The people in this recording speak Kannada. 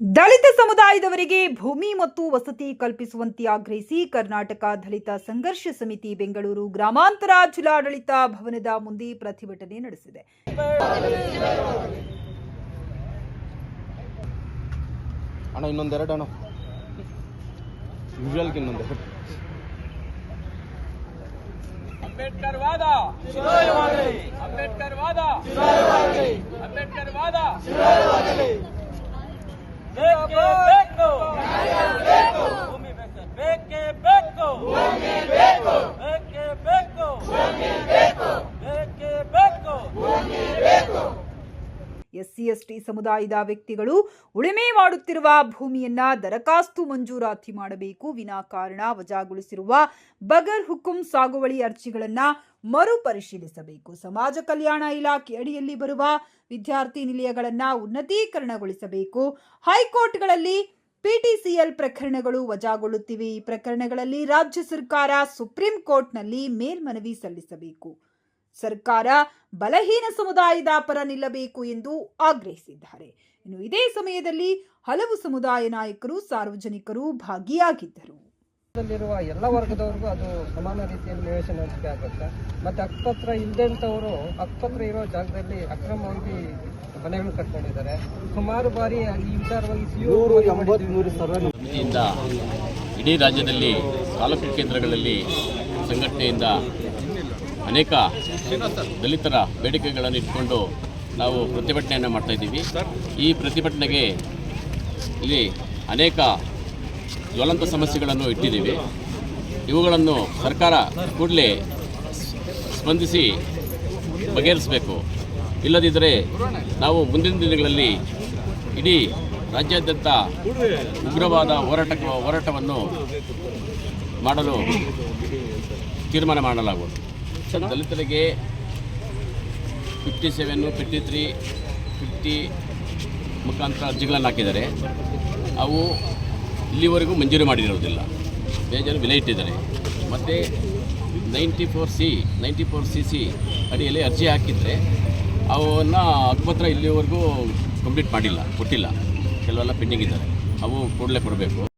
ದಲಿತ ಸಮುದಾಯದವರಿಗೆ ಭೂಮಿ ಮತ್ತು ವಸತಿ ಕಲ್ಪಿಸುವಂತೆ ಆಗ್ರಹಿಸಿ ಕರ್ನಾಟಕ ದಲಿತ ಸಂಘರ್ಷ ಸಮಿತಿ ಬೆಂಗಳೂರು ಗ್ರಾಮಾಂತರ ಜಿಲ್ಲಾಡಳಿತ ಭವನದ ಮುಂದೆ ಪ್ರತಿಭಟನೆ ನಡೆಸಿದೆ. ಅಣ್ಣ ಇನ್ನೊಂದೆರಡು ಅಣ್ಣ. ಯೂಶುವಲ್ಗೆ ಇನ್ನೊಂದೆರಡು ಅಂಬೇಡ್ಕರ್ ವಾದ. ಅಂಬೇಡ್ಕರ್ ವಾದ. ಅಂಬೇಡ್ಕರ್ ವಾದ. ಎಸ್ಸಿ ಎಸ್ಟಿ ಸಮುದಾಯದ ವ್ಯಕ್ತಿಗಳು ಉಳುಮೆ ಮಾಡುತ್ತಿರುವ ಭೂಮಿಯನ್ನ ದರಖಾಸ್ತು ಮಂಜೂರಾತಿ ಮಾಡಬೇಕು, ವಿನಾಕಾರಣ ವಜಾಗೊಳಿಸಿರುವ ಬಗರ್ ಹುಕುಂ ಸಾಗುವಳಿ ಅರ್ಜಿಗಳನ್ನ ಮರುಪರಿಶೀಲಿಸಬೇಕು. ಸಮಾಜ ಕಲ್ಯಾಣ ಇಲಾಖೆ ಅಡಿಯಲ್ಲಿ ಬರುವ ವಿದ್ಯಾರ್ಥಿ ನಿಲಯಗಳನ್ನ ಉನ್ನತೀಕರಣಗೊಳಿಸಬೇಕು. ಹೈಕೋರ್ಟ್ಗಳಲ್ಲಿ ಪಿಟಿಸಿಎಲ್ ಪ್ರಕರಣಗಳು ವಜಾಗೊಳ್ಳುತ್ತಿವೆ. ಈ ಪ್ರಕರಣಗಳಲ್ಲಿ ರಾಜ್ಯ ಸರ್ಕಾರ ಸುಪ್ರೀಂ ಕೋರ್ಟ್ನಲ್ಲಿ ಮೇಲ್ಮನವಿ ಸಲ್ಲಿಸಬೇಕು. ಸರ್ಕಾರ ಬಲಹೀನ ಸಮುದಾಯದ ಪರ ನಿಲ್ಲಬೇಕು ಎಂದು ಆಗ್ರಹಿಸಿದ್ದಾರೆ. ಇನ್ನು ಇದೇ ಸಮಯದಲ್ಲಿ ಹಲವು ಸಮುದಾಯ ನಾಯಕರು ಸಾರ್ವಜನಿಕರು ಭಾಗಿಯಾಗಿದ್ದರು. ಅಲ್ಲಿರುವ ಎಲ್ಲ ವರ್ಗದವ್ರಿಗೂ ಅದು ಸಮಾನ ರೀತಿಯಲ್ಲಿ ನಿವೇಶನ ಹಂಚಿಕೆ ಆಗುತ್ತೆ. ಮತ್ತೆ ಅಕ್ಪತ್ರ ಇಲ್ದಂಥವರು ಅಕ್ಪತ್ರ ಇರೋ ಜಾಗದಲ್ಲಿ ಅಕ್ರಮವಾಗಿ ಮನೆಗಳು ಕಟ್ಕೊಂಡಿದ್ದಾರೆ. ಸುಮಾರು ಬಾರಿ ಈ ವಿಚಾರವಾಗಿ ಇಡೀ ರಾಜ್ಯದಲ್ಲಿ ತಾಲೂಕು ಕೇಂದ್ರಗಳಲ್ಲಿ ಸಂಘಟನೆಯಿಂದ ಅನೇಕ ದಲಿತರ ಬೇಡಿಕೆಗಳನ್ನು ಇಟ್ಕೊಂಡು ನಾವು ಪ್ರತಿಭಟನೆಯನ್ನು ಮಾಡ್ತಾ ಇದ್ದೀವಿ. ಈ ಪ್ರತಿಭಟನೆಗೆ ಇಲ್ಲಿ ಅನೇಕ ಜ್ವಲಂತ ಸಮಸ್ಯೆಗಳನ್ನು ಇಟ್ಟಿದ್ದೀವಿ. ಇವುಗಳನ್ನು ಸರ್ಕಾರ ಕೂಡಲೇ ಸ್ಪಂದಿಸಿ ಬಗೆಹರಿಸಬೇಕು. ಇಲ್ಲದಿದ್ದರೆ ನಾವು ಮುಂದಿನ ದಿನಗಳಲ್ಲಿ ಇಡೀ ರಾಜ್ಯಾದ್ಯಂತ ಉಗ್ರವಾದ ಹೋರಾಟ ಹೋರಾಟವನ್ನು ಮಾಡಲು ತೀರ್ಮಾನ ಮಾಡಲಾಗುವುದು. ದಲಿತರಿಗೆ fifty seven fifty three fifty ಮುಖಾಂತರ ಅರ್ಜಿಗಳನ್ನು ಹಾಕಿದ್ದಾರೆ. ಅವು ಇಲ್ಲಿವರೆಗೂ ಮಂಜೂರು ಮಾಡಿರೋದಿಲ್ಲ. ಬೇಜಾರು ಬೆಲೆ ಇಟ್ಟಿದ್ದಾರೆ. ಮತ್ತು ninety four C ninety four C C ಅಡಿಯಲ್ಲಿ ಅರ್ಜಿ ಹಾಕಿದರೆ ಅವನ್ನು ಹಕ್ಕುಪತ್ರ ಇಲ್ಲಿವರೆಗೂ ಕಂಪ್ಲೀಟ್ ಮಾಡಿಲ್ಲ, ಕೊಟ್ಟಿಲ್ಲ. ಕೆಲವೆಲ್ಲ ಪೆಂಡಿಂಗ್ ಇದ್ದಾರೆ. ಅವು ಕೂಡಲೇ ಕೊಡಬೇಕು.